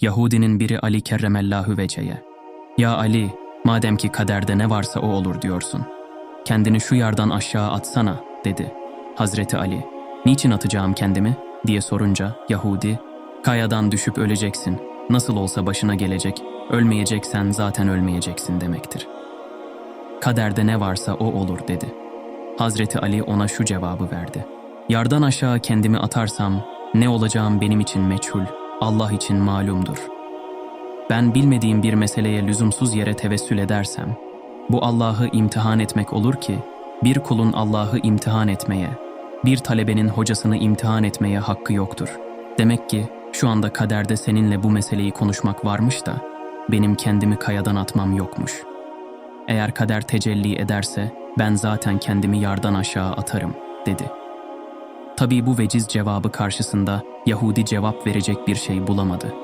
Yahudinin biri Ali kerremellahu veceye. Ya Ali, madem ki kaderde ne varsa o olur diyorsun. Kendini şu yardan aşağı atsana, dedi. Hazreti Ali, niçin atacağım kendimi, diye sorunca Yahudi, kayadan düşüp öleceksin, nasıl olsa başına gelecek, ölmeyeceksen zaten ölmeyeceksin demektir. Kaderde ne varsa o olur, dedi. Hazreti Ali ona şu cevabı verdi. Yardan aşağı kendimi atarsam, ne olacağım benim için meçhul, Allah için malumdur. Ben bilmediğim bir meseleye lüzumsuz yere tevessül edersem, bu Allah'ı imtihan etmek olur ki, bir kulun Allah'ı imtihan etmeye, bir talebenin hocasını imtihan etmeye hakkı yoktur. Demek ki şu anda kaderde seninle bu meseleyi konuşmak varmış da, benim kendimi kayadan atmam yokmuş. Eğer kader tecelli ederse, ben zaten kendimi yardan aşağı atarım, dedi.'' Tabii bu veciz cevabı karşısında Yahudi cevap verecek bir şey bulamadı.